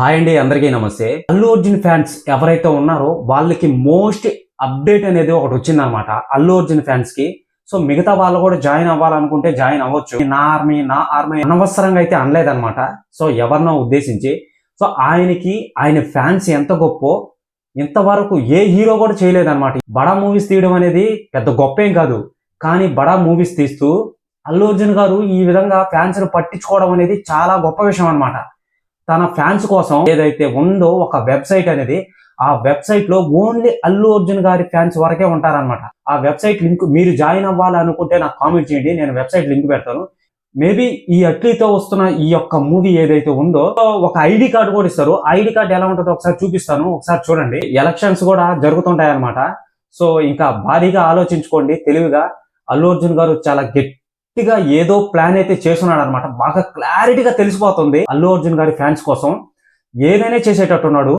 Hi అండి అందరికీ నమస్తే. అల్లు అర్జున్ ఫ్యాన్స్ ఎవరైతే ఉన్నారో వాళ్ళకి మోస్ట్ అప్డేట్ అనేది ఒకటి వచ్చిందనమాట అల్లు అర్జున్ ఫ్యాన్స్కి సో మిగతా వాళ్ళు కూడా జాయిన్ అవ్వాలనుకుంటే జాయిన్ అవ్వచ్చు. నా ఆర్మీ నా ఆర్మీ అనవసరంగా అయితే అనలేదన్నమాట. సో ఎవరినో ఉద్దేశించి. సో ఆయనకి ఆయన ఫ్యాన్స్ ఎంత గొప్పో ఇంతవరకు ఏ హీరో కూడా చేయలేదన్నమాట. బడా మూవీస్ తీయడం అనేది పెద్ద గొప్ప ఏం కాదు. కానీ బడా మూవీస్ తీస్తూ అల్లు అర్జున్ గారు ఈ విధంగా ఫ్యాన్స్ను పట్టించుకోవడం అనేది చాలా గొప్ప విషయం అన్నమాట. తన ఫ్యాన్స్ కోసం ఏదైతే ఉందో ఒక వెబ్సైట్ అనేది ఆ వెబ్సైట్లో ఓన్లీ అల్లు అర్జున్ గారి ఫ్యాన్స్ వరకే ఉంటారన్నమాట. ఆ వెబ్సైట్ లింక్ మీరు జాయిన్ అవ్వాలనుకుంటే నాకు కామెంట్ చేయండి నేను వెబ్సైట్ లింక్ పెడతాను. మేబీ ఈ అట్లీతో వస్తున్న ఈ యొక్క మూవీ ఏదైతే ఉందో ఒక ఐడి కార్డు కూడా ఇస్తారు. ఐడి కార్డు ఎలా ఉంటుందో ఒకసారి చూపిస్తాను. ఒకసారి చూడండి. ఎలక్షన్స్ కూడా జరుగుతుంటాయన్నమాట. సో ఇంకా భారీగా ఆలోచించుకోండి. తెలివిగా అల్లు అర్జున్ గారు చాలా గట్టిగా ఏదో ప్లాన్ అయితే చేస్తున్నాడు అనమాట బాగా క్లారిటీగా తెలిసిపోతుంది అల్లు అర్జున్ గారి ఫ్యాన్స్ కోసం. ఏదైనా చేసేటట్టున్నాడు.